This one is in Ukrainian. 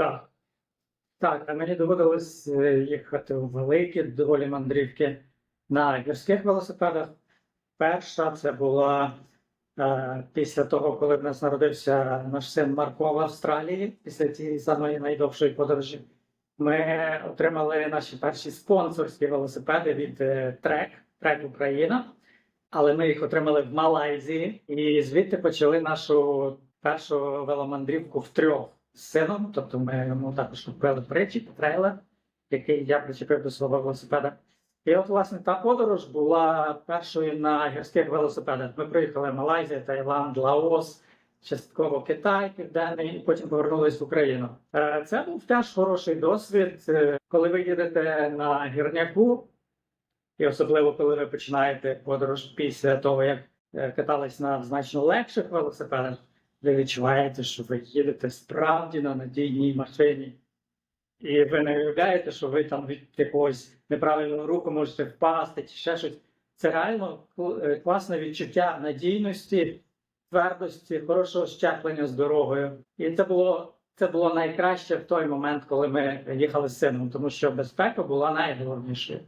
Так. Так, а мені доводилось е, їхати в великі доволі мандрівки на гірських велосипедах. Перша це була е, після того, коли в нас народився наш син Марко в Австралії, після цієї самої найдовшої подорожі. Ми отримали наші перші спонсорські велосипеди від Трек, Трек Україна. Але ми їх отримали в Малайзії і звідти почали нашу першу веломандрівку втрьох з сином. Тобто ми йому також купили причіп, трейлер, який я причепив до свого велосипеда. І от, власне, та подорож була першою на гірських велосипедах. Ми приїхали Малайзія, Таїланд, Лаос, частково Китай, Південний, і потім повернулись в Україну. Е, Це був теж хороший досвід. Е, Коли ви їдете на гірняку, і особливо коли ви починаєте подорож після того, як е, катались на значно легших велосипедах, ви відчуваєте, що ви їдете справді на надійній машині. І ви не уявляєте, що ви там від якогось неправильного руху можете впасти чи ще щось. Це реально е, класне відчуття надійності, твердості, хорошого щеплення з дорогою. І це було, це було найкраще в той момент, коли ми їхали з сином, тому що безпека була найголовнішою.